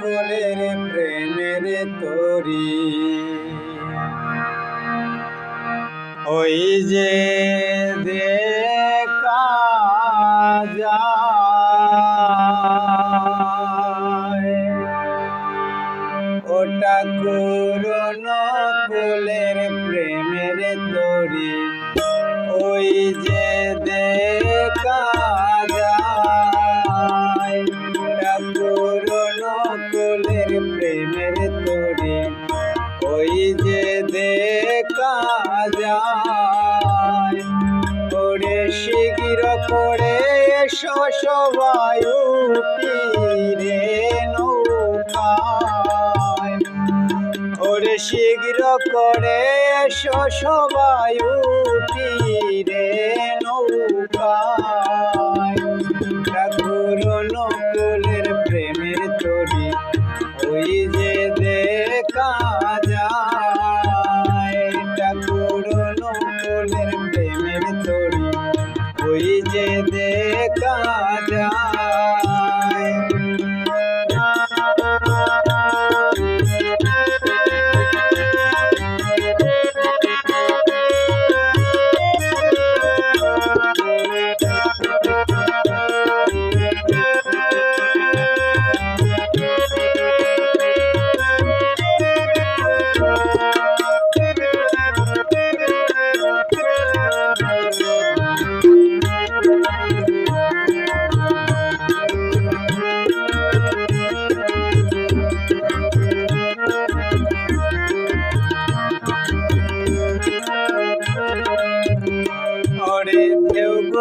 ফুলের প্রেমের তরি। ওই যে দেখা ওরে শিগির করে সবাই তীরে নৌকায়। ওরে শীঘ্র করে সবাই তীরে নৌকায়। যে দেখা যায়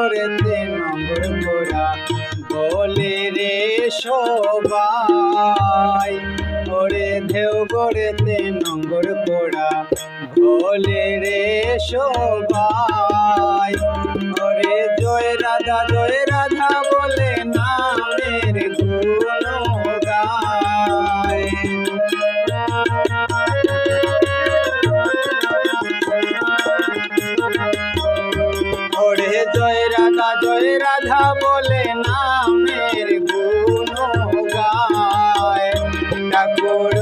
করেতে নম্বর করা বলে রে সবাই, ওরে দেও করেতে নম্বর করা বলে রে সবাই, ওরে জয় রাধা, জয় போடு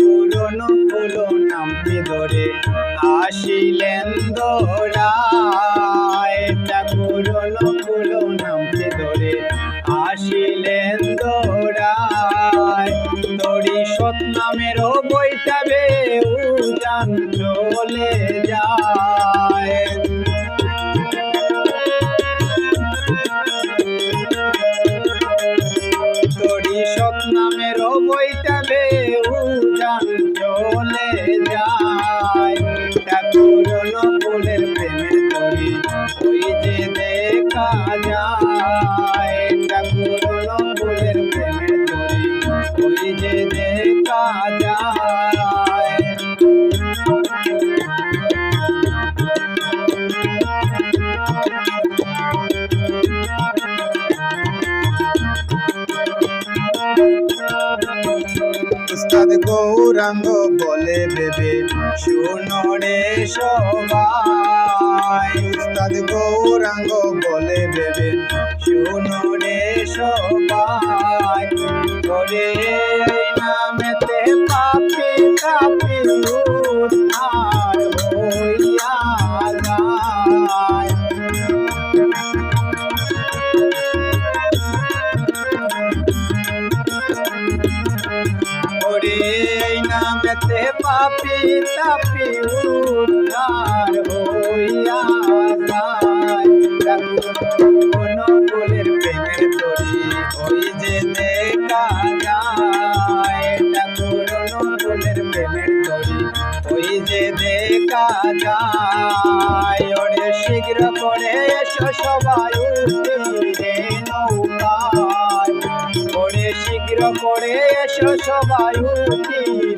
ঠাকুর নকুল নামটি ধরে। আসিলেন দোরায় ঠাকুর নকুল নামটি ধরে। আসিলেন দোরায় দড়ি সৎ নামেরও উজান উস্তাদ গৌরাঙ্গ বলে বেবে শুনো রে সবাই। উস্তাদ গৌরাঙ্গ বলে বেবে শুনো রে পাপি তাপি উদ্ধার হইয়া যায়। কোন ফুলের প্রেমের ওরে শীঘ্র করে এসো সবাই উঠিরে নৌকায়। শীঘ্র করে এসো সবাই উঠিরে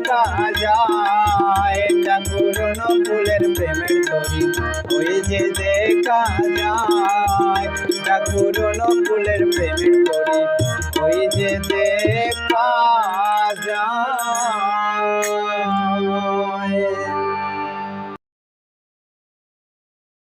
দেখা যায় ঠাকুর ফুলের প্রেমের তরি ওই যে দেখা যায় ঠাকুর ফুলের প্রেমের